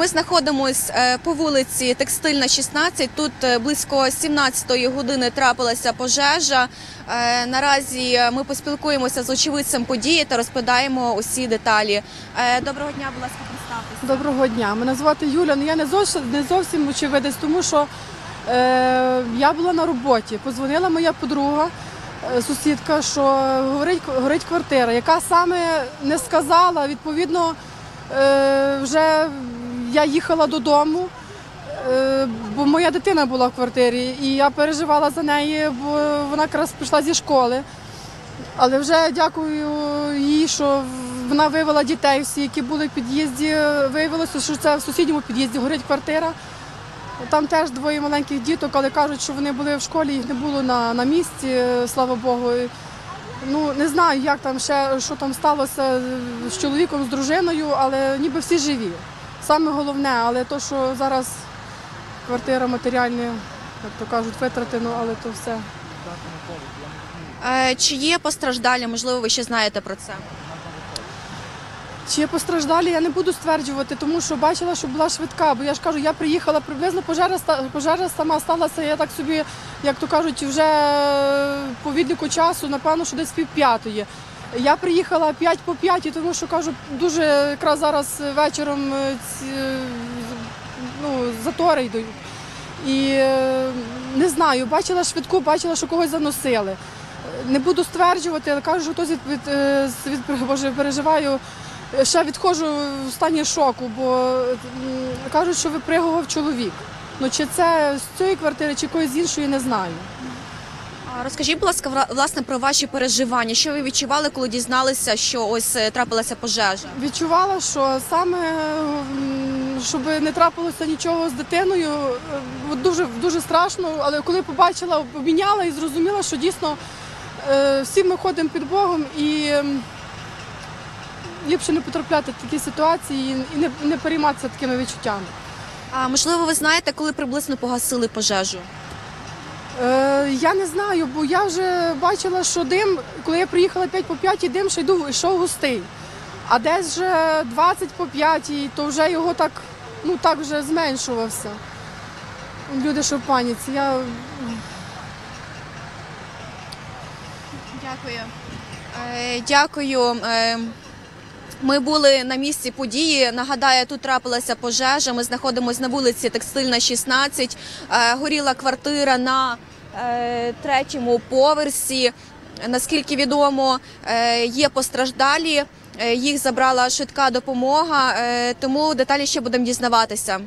Ми знаходимось е, по вулиці Текстильна, 16. Тут е, близько 17-ї години трапилася пожежа. Е, Наразі ми поспілкуємося з очевидцем події та розповідаємо усі деталі. Доброго дня, будь ласка, представтеся. Доброго дня. Мене звати Юля. Ну я не зовсім не зовсім очевидець, тому що е, я була на роботі. Позвонила моя подруга, сусідка, що горить, горить квартира, яка саме не сказала. Відповідно, вже я їхала додому. е, Бо моя дитина була в квартирі, і я переживала за неї, бо вона якраз прийшла зі школи. Але вже дякую їй, що вона вивела дітей всі, які були в під'їзді. Виявилося, що це в сусідньому під'їзді горить квартира. Там теж двоє маленьких діток, але кажуть, що вони були в школі, їх не було на, на місці, слава Богу. Ну, не знаю, як там ще, що там сталося з чоловіком, з дружиною, але ніби всі живі. Саме головне, але то, що зараз квартира матеріальні, як то кажуть, витрати, ну, але то все. Е, Чи є постраждалі? Можливо, ви ще знаєте про це. Чи постраждалі, я не буду стверджувати, тому що бачила, що була швидка. Бо я ж кажу, я приїхала приблизно пожежа, пожежа сама сталася. Я так собі, як то кажуть, вже по відліку часу, напевно, що десь пів п'ятої. Я приїхала 5 по 5, тому що кажу, дуже якраз зараз вечором е, ці, е, ну, затори йдуть. І е, не знаю, бачила швидку, бачила, що когось заносили. Не буду стверджувати, але кажу, що хтось від, від, е, від, Боже, переживаю. Ще відходжу в стані шоку, бо кажуть, що випригував чоловік. Ну чи це з цієї квартири, чи якоїсь іншої, не знаю. Розкажіть, будь ласка, власне про ваші переживання. Що ви відчували, коли дізналися, що ось е, трапилася пожежа? Відчувала, що саме щоб не трапилося нічого з дитиною, е, дуже дуже страшно. Але коли побачила, обміняла і зрозуміла, що дійсно е, всі ми ходимо під Богом і ліпше не потрапляти в такі ситуації і не, не перейматися такими відчуттями. А можливо, ви знаєте, коли приблизно погасили пожежу? Е, я не знаю, бо я вже бачила, що дим, коли я приїхала 5 по 5, дим ще йду, йшов густий. А десь вже 20 по 5, то вже його так, ну так вже зменшувався. Люди, що в паніці. Я Дякую. Е, Дякую. Е, Ми були на місці події. Нагадаю, тут трапилася пожежа. Ми знаходимося на вулиці Текстильна, 16. Е, Горіла квартира на е, третьому поверсі. Наскільки відомо, е, є постраждалі. Їх забрала швидка допомога, тому деталі ще будемо дізнаватися.